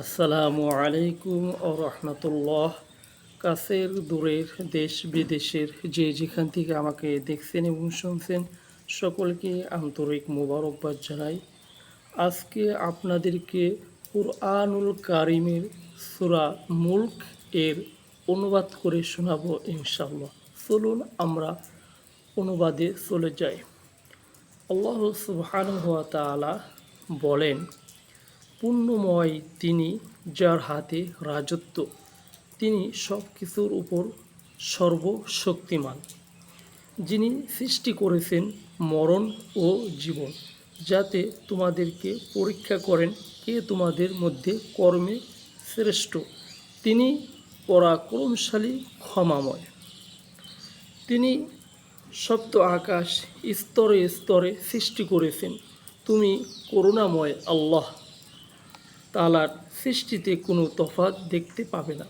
আসসালামু আলাইকুম ও রহমতুল্লাহ। কাছের, দূরের, দেশ বিদেশের যে যেখান থেকে আমাকে দেখছেন এবং শুনছেন, সকলকে আন্তরিক মোবারকবাদ জানাই। আজকে আপনাদেরকে কুরআনুল কারিমের সুরা মুল্ক এর অনুবাদ করে শোনাবো ইনশাল্লাহ চলুন আমরা অনুবাদে চলে যাই। আল্লাহ সুবহানাহু ওয়া তাআলা বলেন পুণ্যময় তিনি, যার হাতে রাজত্ব। তিনি সব কিছুর উপর সর্বশক্তিমান। যিনি সৃষ্টি করেছেন মরণ ও জীবন, যাতে তোমাদেরকে পরীক্ষা করেন কে তোমাদের মধ্যে কর্মে শ্রেষ্ঠ। তিনি পরাক্রমশালী, ক্ষমাময়। তিনি সপ্ত আকাশ স্তরে স্তরে সৃষ্টি করেছেন। তুমি করুণাময় আল্লাহ। তালার সৃষ্টিতে কোনো তফাৎ দেখতে পাবে না।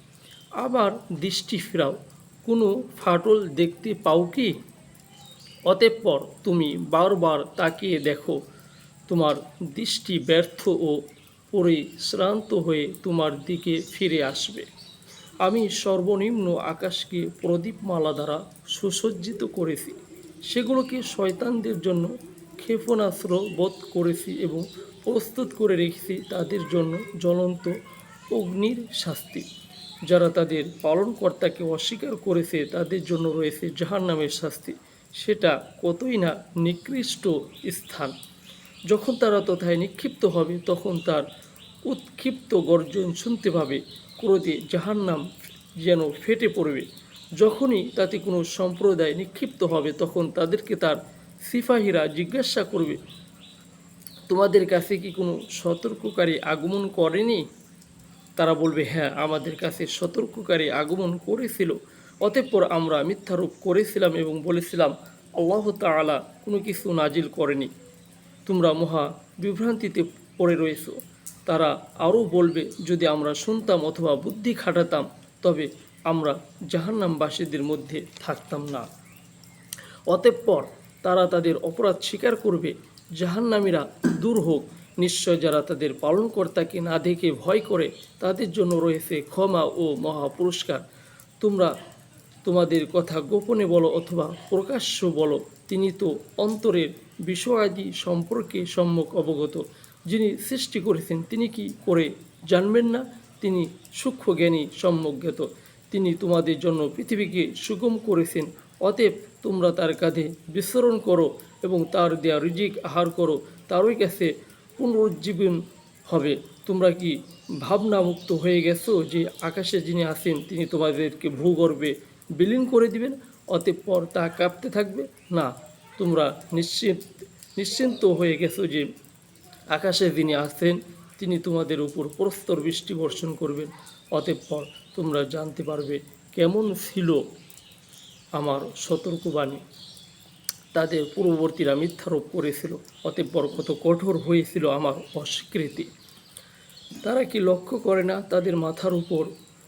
আবার দৃষ্টি ফেরাও, কোনো ফাটল দেখতে পাও কি? অতঃপর তুমি বারবার তাকিয়ে দেখো, তোমার দৃষ্টি ব্যর্থ ও পরিশ্রান্ত হয়ে তোমার দিকে ফিরে আসবে। আমি সর্বনিম্ন আকাশকে প্রদীপমালা দ্বারা সুসজ্জিত করেছি, সেগুলোকে শয়তানদের জন্য ক্ষেপণাস্ত্র বোধ করেছি এবং প্রস্তুত করে রেখেছি তাদের জন্য জ্বলন্ত অগ্নির শাস্তি। যারা তাদের পালনকর্তাকে অস্বীকার করেছে, তাদের জন্য রয়েছে জাহান্নামের শাস্তি। সেটা কতই না নিকৃষ্ট স্থান। যখন তারা তথায় নিক্ষিপ্ত হবে, তখন তার উৎক্ষিপ্ত গর্জন শুনতে পাবে, ক্রোধে জাহান্নাম যেন ফেটে পড়বে। যখনই তাতে কোনো সম্প্রদায় নিক্ষিপ্ত হবে, তখন তাদেরকে তার সিপাহীরা জিজ্ঞাসা করবে তোমাদের কাছে কি কোনো সতর্ককারী আগমন করেনি? তারা বলবে হ্যাঁ আমাদের কাছে সতর্ককারী আগমন করেছিল। অতঃপর আমরা মিথ্যারোপ করেছিলাম এবং বলেছিলাম, আল্লাহ তাআলা কোনো কিছু নাজিল করেনি। তোমরা মহা বিভ্রান্তিতে পড়ে রয়েছো। তারা আরও বলবে, যদি আমরা শুনতাম অথবা বুদ্ধি খাটাতাম, তবে আমরা জাহান্নামবাসীদের মধ্যে থাকতাম না। অতঃপর তারা তাদের অপরাধ স্বীকার করবে জাহান্নামীরা দূর হোক, নিশ্চয় যারা তাদের পালনকর্তাকে না দেখে ভয় করে, তাদের জন্য রয়েছে ক্ষমা ও মহা পুরস্কার তোমরা তোমাদের কথা গোপনে বলো অথবা প্রকাশ্য বলো, তিনি তো অন্তরের বিষয়াদি সম্পর্কে সম্মুখ অবগত। যিনি সৃষ্টি করেছেন, তিনি কি করে জানবেন না? তিনি সূক্ষ্ম জ্ঞানী সম্যজ্ঞাত তিনি তোমাদের জন্য পৃথিবীকে সুগম করেছেন, অতএব তোমরা তার কাঁধে বিচরণ করো। এবং তার দেয়া রিজিক আহার করো, তারই কাছে পুনরুজ্জীবন হবে। তোমরা কি ভাবনামুক্ত হয়ে গেছো যে আকাশে যিনি আসেন তিনি তোমাদেরকে ভূগর্ভে বিলীন করে দিবেন অতঃপর তা কাঁপতে থাকবে? না, তোমরা নিশ্চিত, নিশ্চিন্ত হয়ে গেছো যে আকাশে যিনি আসেন তিনি তোমাদের উপর প্রস্তর বৃষ্টি বর্ষণ করবেন। অতঃপর তোমরা জানতে পারবে কেমন ছিল আমার সতর্কবাণী। তাদের পূর্ববর্তীরা মিথ্যারোপ করেছিল অতঃপর কত কঠোর হয়েছিল আমার অস্বীকৃতি। তারা কি লক্ষ্য করে না তাদের মাথার উপর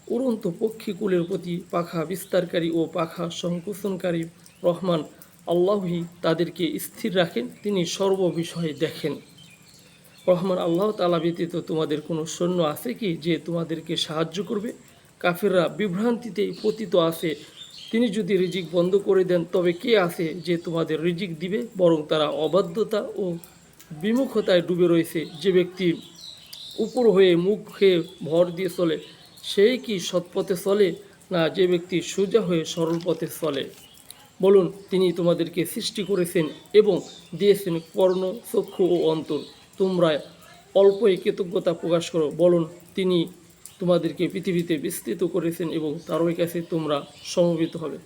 উড়ন্ত পক্ষীকুলের প্রতি পাখা বিস্তারকারী ও পাখা সংকোচনকারী রহমান আল্লাহই তাদেরকে স্থির রাখেন, তিনি সর্ববিষয়ে দেখেন। রহমান আল্লাহ তালা ব্যতীত তোমাদের কোনো সৈন্য আছে কি যে তোমাদেরকে সাহায্য করবে? কাফেররা বিভ্রান্তিতে পতিত আছে তিনি যদি রিজিক বন্ধ করে দেন, তবে কে আছে যে তোমাদের রিজিক দিবে? বরং তারা অবাধ্যতা ও বিমুখতায় ডুবে রয়েছে। যে ব্যক্তি উপর হয়ে মুখ ভর দিয়ে চলে, সেই কি সৎপথে চলে, না যে ব্যক্তি সোজা হয়ে সরল পথে চলে? বলুন, তিনি তোমাদেরকে সৃষ্টি করেছেন এবং দিয়েছেন কর্ণ, চক্ষু ও অন্তর। তোমরা অল্পই কৃতজ্ঞতা প্রকাশ করো। বলুন, তিনি তোমাদেরকে পৃথিবীতে বিস্তৃত করেছেন এবং তারই কাছে তোমরা সমবেত হবে।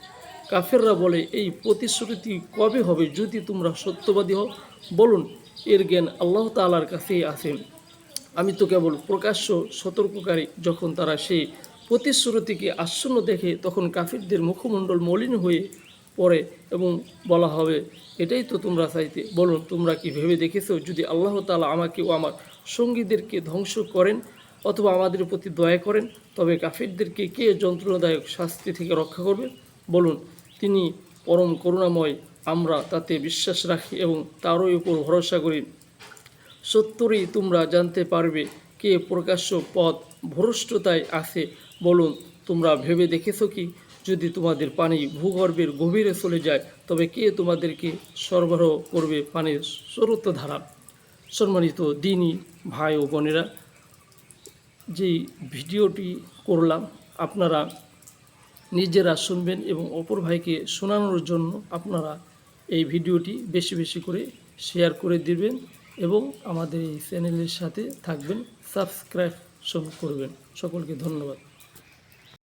কাফেররা বলে, এই প্রতিশ্রুতি কবে হবে যদি তোমরা সত্যবাদী হও? বলুন, এর জ্ঞান আল্লাহ তালার কাছেই আছেন আমি তো কেবল প্রকাশ্য সতর্ককারী। যখন তারা সেই প্রতিশ্রুতিকে আচ্ছন্ন দেখে, তখন কাফিরদের মুখমণ্ডল মলিন হয়ে পড়ে এবং বলা হবে, এটাই তো তোমরা চাইতে। বলুন, তোমরা কি ভেবে দেখেছ যদি আল্লাহ তালা আমাকে ও আমার সঙ্গীদেরকে ধ্বংস করেন অথবা আমাদের প্রতি দয়া করেন, তবে কাফিরদেরকে কে যন্ত্রণাদায়ক শাস্তি থেকে রক্ষা করবে? বলুন, তিনি পরম করুণাময়, আমরা তাতে বিশ্বাস রাখি এবং তারই উপর ভরসা করি। সত্তরই তোমরা জানতে পারবে কে প্রকাশ্য পথ ভ্রষ্টতায় আছে। বলুন, তোমরা ভেবে দেখেছ কি? যদি তোমাদের পানি ভূগর্ভের গভীরে চলে যায়, তবে কে তোমাদেরকে সরবরাহ করবে পানির স্রোতধারা? সম্মানিত দিনই ভাই ও বোনেরা যেই ভিডিওটি করলাম, আপনারা নিজেরা শুনবেন এবং অপর ভাইকে শোনানোর জন্য আপনারা এই ভিডিওটি বেশি বেশি করে শেয়ার করে দিবেন এবং আমাদের এই চ্যানেলের সাথে থাকবেন, সাবস্ক্রাইব করবেন। সকলকে ধন্যবাদ।